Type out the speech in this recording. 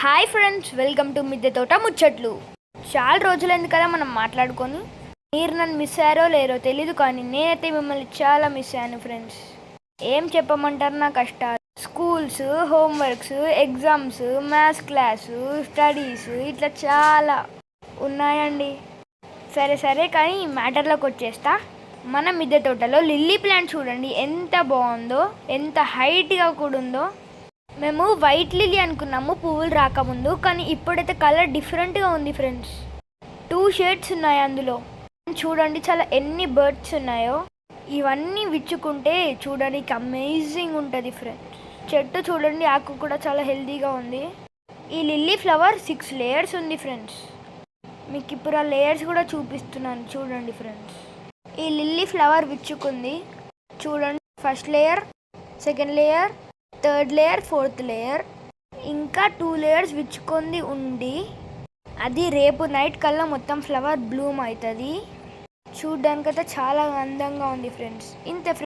Hi friends welcome to మిద్దె తోట ముచ్చట్లు చాలా రోజులైంది కదా మనం మాట్లాడుకొని. మీరు నన్ను మిస్ అయ్యారో లేరో తెలీదు కానీ నేనైతే మిమ్మల్ని చాలా మిస్ అయ్యాను ఫ్రెండ్స్ ఏం చెప్పమంటారు నా కష్టాలు? Schools homeworks exams maths class studies ఇట్లా చాలా ఉన్నాయండి. సరే సరే కానీ మ్యాటర్లోకి వచ్చేస్తా. మన మిద్దె తోటలో లిల్లీ ప్లాంట్ చూడండి. ఎంత బాగుందో ఎంత హైట్గా కూడా ఉందో. మేము వైట్ లిల్లీ అనుకున్నాము పువ్వులు రాకముందు కానీ ఇప్పుడైతే కలర్ డిఫరెంట్గా ఉంది ఫ్రెండ్స్ టూ షేడ్స్ ఉన్నాయి అందులో. చూడండి చాలా ఎన్ని బర్డ్స్ ఉన్నాయో. ఇవన్నీ విచ్చుకుంటే చూడడానికి అమేజింగ్ ఉంటుంది ఫ్రెండ్స్ చెట్టు చూడండి ఆకు కూడా చాలా హెల్తీగా ఉంది. ఈ లిల్లీ ఫ్లవర్ సిక్స్ లేయర్స్ ఉంది ఫ్రెండ్స్ మీకు ఇప్పుడు ఆ లేయర్స్ కూడా చూపిస్తున్నాను చూడండి ఫ్రెండ్స్ ఈ లిల్లీ ఫ్లవర్ విచ్చుకుంది. చూడండి first layer second layer third layer fourth layer ఇంకా టూ లేయర్స్ విచ్చుకొని ఉండి అది రేపు నైట్ కల్లా మొత్తం ఫ్లవర్ బ్లూమ్ అవుతుంది చూడ్డానికైతే చాలా అందంగా ఉంది ఫ్రెండ్స్. ఇంతే